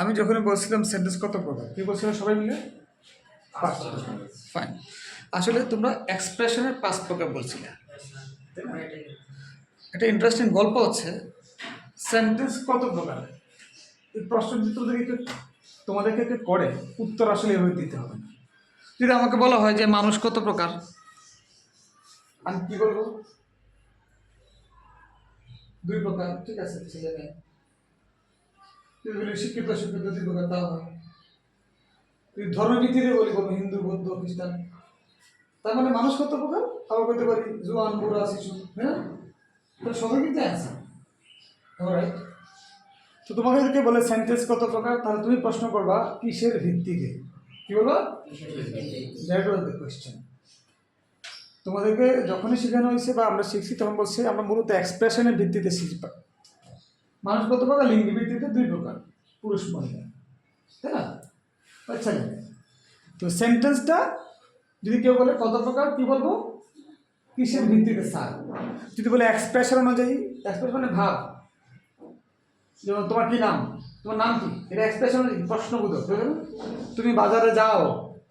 আমি যখন বলছিলাম সেন্টেন্স কত প্রকার কি বলছিলাম সবাই মিলে? ফাইন আসলে তোমরা এক্সপ্রেশনের পাঁচ প্রকার বলছিলে। একটা ইন্টারেস্টিং গল্প হচ্ছে। সেন্টেন্স কত প্রকার? এই প্রশ্ন যদি তোমাদেরকে করে উত্তর আসলে এভাবে দিতে হবে না। যদি আমাকে বলা হয় যে মানুষ কত প্রকার? আমি কি বলব? দুই প্রকার ঠিক আছে ছেলে মেয়ে বলি শিক্ষিত শিক্ষিত প্রকার তাও হয় তুই বলি বলব হিন্দু, বৌদ্ধ, খ্রিস্টান, তার মানে মানুষ কত প্রকার? আবার বলতে পারি জোয়ান, বুড়া, শিশু হ্যাঁ? তো সবাই কিন্তু আছে? তো তোমাকে বলে সেন্টেন্স কত প্রকার? তাহলে তুমি প্রশ্ন করবা, কিসের ভিত্তিতে? কি বলব? দ্যাট ওয়াজ দ্য কোয়েশ্চেন তোমাদেরকে যখনই শেখানো হয়েছে বা আমরা শিখছি, তখন বলছি আমরা মূলত এক্সপ্রেশনের ভিত্তিতে শিখি মানুষ কত প্রকার লিঙ্গি ভিত্তিতে দুই প্রকার, পুরুষ মহিলা, তাই না? আচ্ছা তো সেন্টেন্সটা যদি কেউ বলে কত প্রকার, কি বলব? কিসের ভিত্তিতে স্যার যদি বলে এক্সপ্রেশন অনুযায়ী এক্সপ্রেশন মানে ভাব। যেমন তোমার কি নাম? তোমার নাম কি? এটা এক্সপ্রেশন প্রশ্নবোধক তুমি বাজারে যাও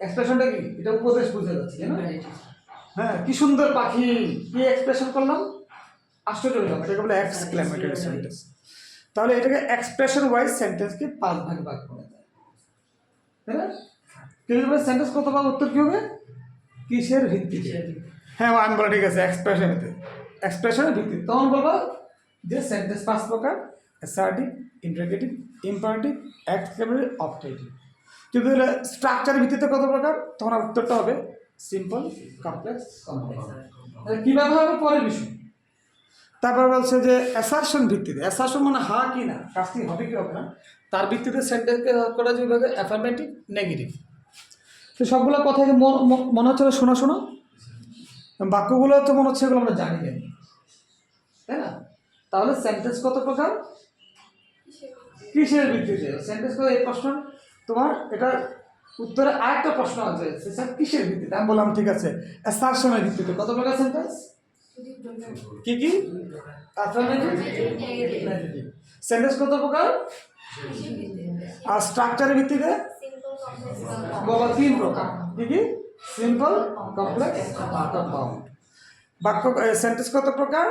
এক্সপ্রেশনটা কি? এটা উপদেশ বুঝে যাচ্ছে হ্যাঁ কি সুন্দর পাখি, কি এক্সপ্রেশন করলাম? আশ্চর্য এটাকে বলে এক্সক্লেমেটরি সেন্টেন্স তাহলে এটাকে এক্সপ্রেশন ওয়াইজ সেন্টেন্সকে পাঁচ ভাগে ভাগ করা যায় তাই না? সেন্টেন্স কত ভাগ উত্তর কি হবে? কিসের ভিত্তিতে? হ্যাঁ আমি বলা ঠিক আছে এক্সপ্রেশনেতে এক্সপ্রেশনের ভিত্তিতে। তখন বলব যে সেন্টেন্স পাঁচ প্রকার assertive interrogative imperative exclamatory optative যদি স্ট্রাকচারের ভিত্তিতে কত প্রকার? তখন উত্তরটা হবে সিম্পল কমপ্লেক্স কমপ্লেক্স কীভাবে হবে? পরের বিষয়। তারপর বলছে যে অ্যাসারশন ভিত্তিতে। অ্যাসারশন মানে হা কি না, কাজটি হবে কি হবে না, তার ভিত্তিতে সেন্টেন্সকে করা যাবে অ্যাফার্মেটিভ নেগেটিভ তো সবগুলো কথা কি মন- হচ্ছে শোনা শোনা? বাক্যগুলো তো মনে হচ্ছে এগুলো আমরা জানি না। তাই না? তাহলে সেন্টেন্স কত প্রকার? কিসের ভিত্তিতে? সেন্টেন্স কত? এই প্রশ্ন, তোমার এটা উত্তরে আরেকটা প্রশ্ন আছে সে স্যার কিসের ভিত্তিতে? আমি বললাম ঠিক আছে অ্যাসারশনের ভিত্তিতে। কত প্রকার সেন্টেন্স কি কি? সেন্টেন্স কত প্রকার? আর স্ট্রাকচারের ভিত্তিতে? তিন প্রকার। কি কি? সিম্পল কমপ্লেক্স কম্পাউন্ড বাক্য সেন্টেন্স কত প্রকার?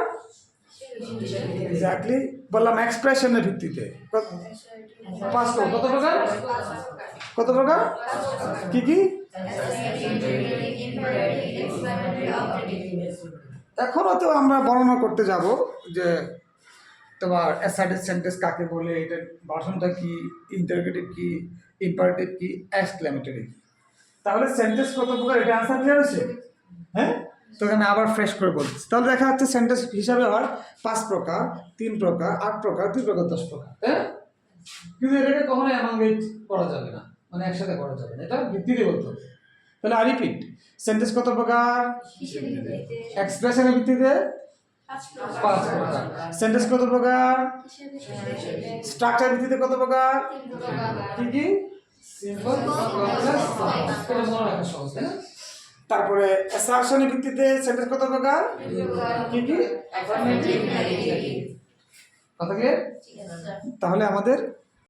এক্স্যাক্টলি বললাম এক্সপ্রেশনের ভিত্তিতে। কত প্রকার? কত প্রকার? কি কি? এখনও তো আমরা বর্ণনা করতে যাব যে তোমার অ্যাসাইডেড সেন্টেন্স কাকে বলে, এটা গঠনটা কি ইন্টারগেটিভ কি ইম্পারেটিভ কি এক্সক্লেমেটরি তাহলে সেন্টেন্স কত প্রকার, এটা আনসার ক্লিয়ার হয়েছে? হ্যাঁ? তো এখানে আবার ফ্রেশ করে বলছি। তাহলে দেখা যাচ্ছে সেন্টেন্স হিসাবে হয় পাঁচ প্রকার, তিন প্রকার, আট প্রকার, দুই প্রকার, দশ প্রকার হ্যাঁ কিন্তু এটাকে কখনো অ্যামাঙ্গেট করা যাবে না। মানে একসাথে করা যাবে না। এটা ভিত্তিতে বলতে হবে। তাহলে আই রিপিট সেন্টেন্স কত প্রকার? এক্সপ্রেশনের ভিত্তিতে? সেন্টেন্স কত প্রকার? স্ট্রাকচার ভিত্তিতে কত প্রকার? কি কি? তারপরে অ্যাসারশনের ভিত্তিতে সেন্টেন্স কত প্রকার? কি কি? কথা তাহলে আমাদের